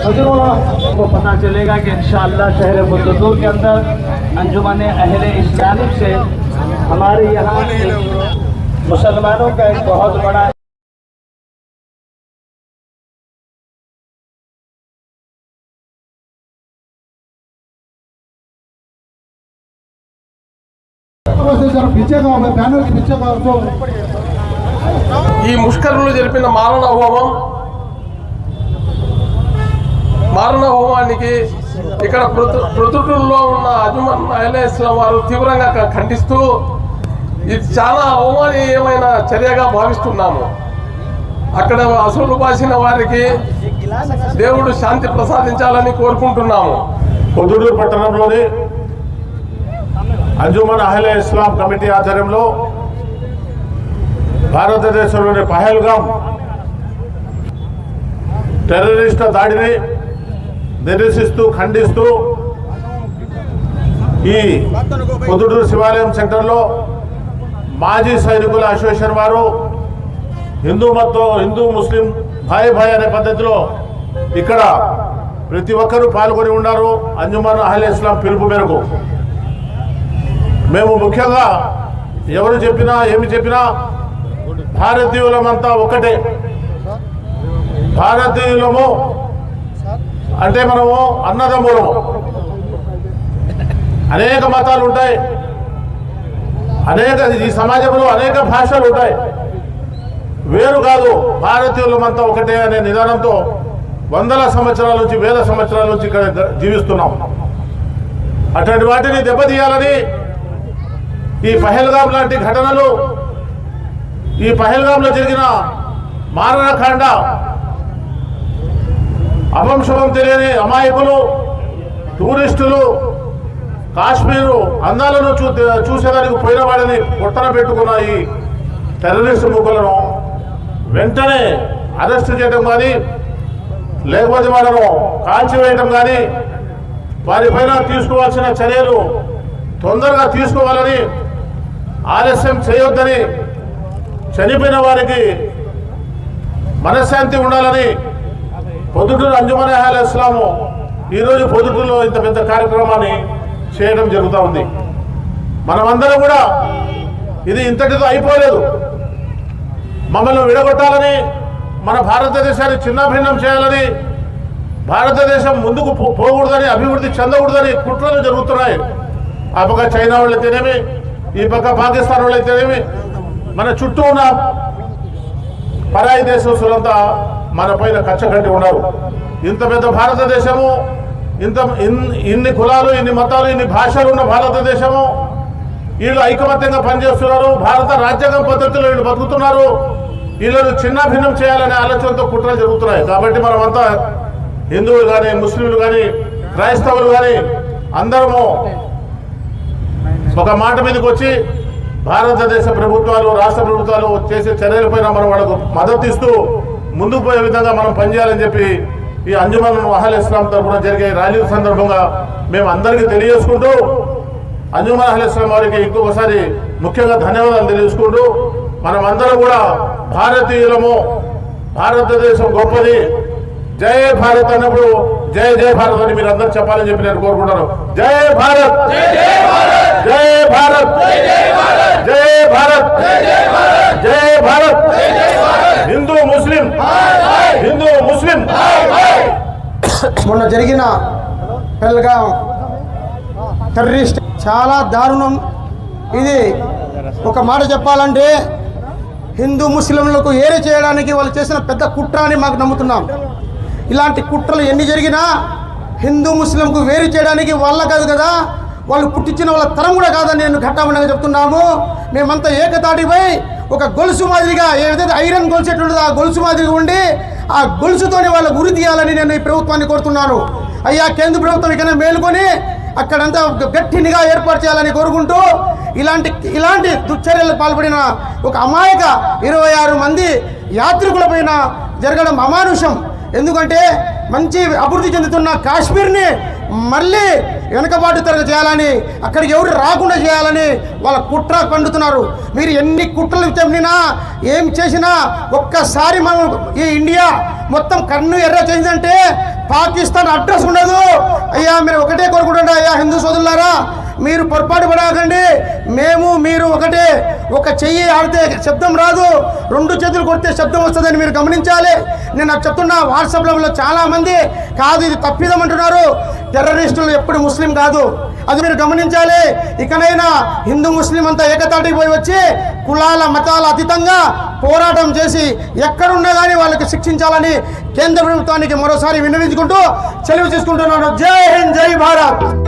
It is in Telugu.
साधारण को पता चलेगा कि इन शहर मुद्दों के अंदर अंजुमन अहल जानब से हमारे यहाँ मुसलमानों का एक बहुत बड़ा ఈ ముష్కరులు జరిపిన మారణ హోమం మారణ హోమానికి ఇక్కడ పృథుటుల్లో ఉన్న అజుమన్ ఇస్లాం వారు తీవ్రంగా ఖండిస్తూ ఇది చాలా అవమానీయమైన చర్యగా భావిస్తున్నాము. అక్కడ అసలు బాసిన వారికి దేవుడు శాంతి ప్రసాదించాలని కోరుకుంటున్నాము. పొద్దుటూరు పట్టణంలోని అంజుమన్ అహ్లే ఇస్లాం కమిటీ ఆధ్వర్యంలో భారతదేశంలోని పహల్గాం టెర్రరిస్టు దాడిని నిరసిస్తూ ఖండిస్తూ ఈ పొద్దుటూరు శివాలయం సెంటర్లో మాజీ సైనికుల అసోసియేషన్ వారు హిందూ మతం హిందూ ముస్లిం భాయ్ భాయ్ అనే పద్ధతిలో ఇక్కడ ప్రతి ఒక్కరూ పాల్గొని ఉన్నారు. అంజుమన్ అహ్లే ఇస్లాం పిలుపు మేరకు మేము ముఖ్యంగా ఎవరు చెప్పినా ఏమి చెప్పినా భారతీయులమంతా ఒకటే భారతీయులము అంటే మనము అన్నదమ్ములము. అనేక మతాలు ఉంటాయి. అనేక ఈ సమాజంలో అనేక భాషలు ఉంటాయి. వేరు కాదు భారతీయులమంతా ఒకటే అనే నిదానంతో వందల సంవత్సరాల నుంచి వేల సంవత్సరాల నుంచి ఇక్కడ జీవిస్తున్నాం. అటువంటి వాటిని దెబ్బతీయాలని ఈ పహల్గాం లాంటి ఘటనలు ఈ పహల్గాంలో జరిగిన మారణకాండ అపంశుభం తెలియని అమాయకులు టూరిస్టులు కాశ్మీరు అందాలను చూ చూసేదానికి పోయిన వాడిని పొట్టన పెట్టుకున్న ఈ టెర్రరిస్ట్ ముగ్గులను వెంటనే అరెస్ట్ చేయడం కానీ లేకపోతే వాళ్ళను కాల్చివేయడం కానీ వారిపైన తీసుకోవాల్సిన చర్యలు తొందరగా తీసుకోవాలని ఆలస్యం చేయొద్దని చనిపోయిన వారికి మనశ్శాంతి ఉండాలని పొద్దుటూరు అంజుమన్ అహల్ ఇస్లాము ఈరోజు పొద్దుటూరులో ఇంత పెద్ద కార్యక్రమాన్ని చేయడం జరుగుతూ ఉంది. మనమందరం కూడా ఇది ఇంతటితో అయిపోలేదు. మమ్మల్ని విడగొట్టాలని మన భారతదేశాన్ని చిన్నభిన్నం చేయాలని భారతదేశం ముందుకు పోకూడదని అభివృద్ధి చెందకూడదని కుట్రలు జరుగుతున్నాయి. ఆ చైనా వాళ్ళు తినేమి ఈ పక్క పాకిస్తాన్ వాళ్ళు అయితేనేమి మన చుట్టూ ఉన్న పరాయి దేశస్తులంతా మన పైన కచ్చగట్టి ఉన్నారు. ఇంత పెద్ద భారతదేశము ఇంత ఇన్ని కులాలు ఇన్ని మతాలు ఇన్ని భాషలు ఉన్న భారతదేశము వీళ్ళు ఐకమత్యంగా పనిచేస్తున్నారు భారత రాజ్యాంగం పద్ధతిలో వీళ్ళు బతుకుతున్నారు వీళ్ళను చిన్న భిన్నం చేయాలనే ఆలోచనతో కుట్రలు జరుగుతున్నాయి. కాబట్టి మనమంతా హిందువులు కానీ ముస్లింలు కానీ క్రైస్తవులు కానీ అందరము ఒక మాట మీదకి వచ్చి భారతదేశ ప్రభుత్వాలు రాష్ట్ర ప్రభుత్వాలు చేసే చర్యలపైన మనం వాళ్ళకు మద్దతు ఇస్తూ ముందుకు పోయే విధంగా మనం పనిచేయాలని చెప్పి ఈ అంజుమన్ వహల్ ఇస్లాం తరఫున జరిగే ర్యాలీ సందర్భంగా మేము అందరికీ తెలియజేసుకుంటూ అంజుమన్ అహల్ ఇస్లాం వారికి ఇంకొకసారి ముఖ్యంగా ధన్యవాదాలు తెలియజేసుకుంటూ మనం అందరం కూడా భారతీయులము భారతదేశం గొప్పది. జై భారత్ అన్నప్పుడు జై జై భారత్ అని మీరు అందరు చెప్పాలని చెప్పి నేను కోరుకుంటాను జై భారత్! జై భారత్! జై భారత్! జై భారత్! హిందూ ముస్లిం! హిందూ ముస్లిం! మొన్న జరిగిన పెల్గాం టెర్రరిస్ట్ చాలా దారుణం. ఇది ఒక మాట చెప్పాలంటే హిందూ ముస్లింలకు ఏరి చేయడానికి వాళ్ళు చేసిన పెద్ద కుట్ర అని మాకు నమ్ముతున్నాం. ఇలాంటి కుట్రలు ఎన్ని జరిగినా హిందూ ముస్లింకు వేరు చేయడానికి వాళ్ళ కాదు కదా వాళ్ళు పుట్టించిన వాళ్ళ తరం కూడా కాదని నేను ఘట్టమనగా చెప్తున్నాము. మేమంతా ఏకతాటిపై ఒక గొలుసు మాదిరిగా ఏదైతే ఐరన్ గొలుసు ఎట్లుంటుందో ఆ గొలుసు మాదిరిగా ఉండి ఆ గొలుసుతోనే వాళ్ళ గురి తీయాలని నేను ఈ ప్రభుత్వాన్ని కోరుతున్నాను. అయ్యా కేంద్ర ప్రభుత్వం ఇకనే మేలుకొని అక్కడంతా గట్టి నిఘా ఏర్పాటు చేయాలని కోరుకుంటూ ఇలాంటి ఇలాంటి దుశ్చర్యలు పాల్పడిన ఒక అమాయక ఇరవై ఆరు మంది యాత్రికులపైన జరగడం అమానుషం. ఎందుకంటే మంచి అభివృద్ధి చెందుతున్న కాశ్మీర్ని మళ్ళీ వెనుకబాటు తరగ చేయాలని అక్కడికి ఎవరు రాకుండా చేయాలని వాళ్ళ కుట్ర పండుతున్నారు. మీరు ఎన్ని కుట్రలు చెప్పినా ఏం చేసినా ఒక్కసారి మనం ఈ ఇండియా మొత్తం కన్ను ఎర్ర చేసిందంటే పాకిస్తాన్ అడ్రస్ ఉండదు. అయ్యా మీరు ఒకటే కోరుకుంటుండే అయ్యా హిందూ సోదరులారా మీరు పొరపాటు పడకండి. మేము మీరు ఒకటే. ఒక చెయ్యి ఆడితే శబ్దం రాదు. రెండు చేతులు కొడితే శబ్దం వస్తుందని మీరు గమనించాలి. నేను చెప్తున్న వాట్సాప్లలో వాట్సాప్లో కాదు ఇది తప్పిదం అంటున్నారు టెర్రరిస్టులు ఎప్పుడు ముస్లిం కాదు. అది మీరు గమనించాలి. ఇకనైనా హిందూ ముస్లిం అంతా ఏకతాటికి పోయి వచ్చి కులాల మతాల అతీతంగా పోరాటం చేసి ఎక్కడున్నా కానీ వాళ్ళకి శిక్షించాలని కేంద్ర ప్రభుత్వానికి మరోసారి విన్నవించుకుంటూ సెలవు తీసుకుంటున్నాను. జై హింద్ జై భారత్!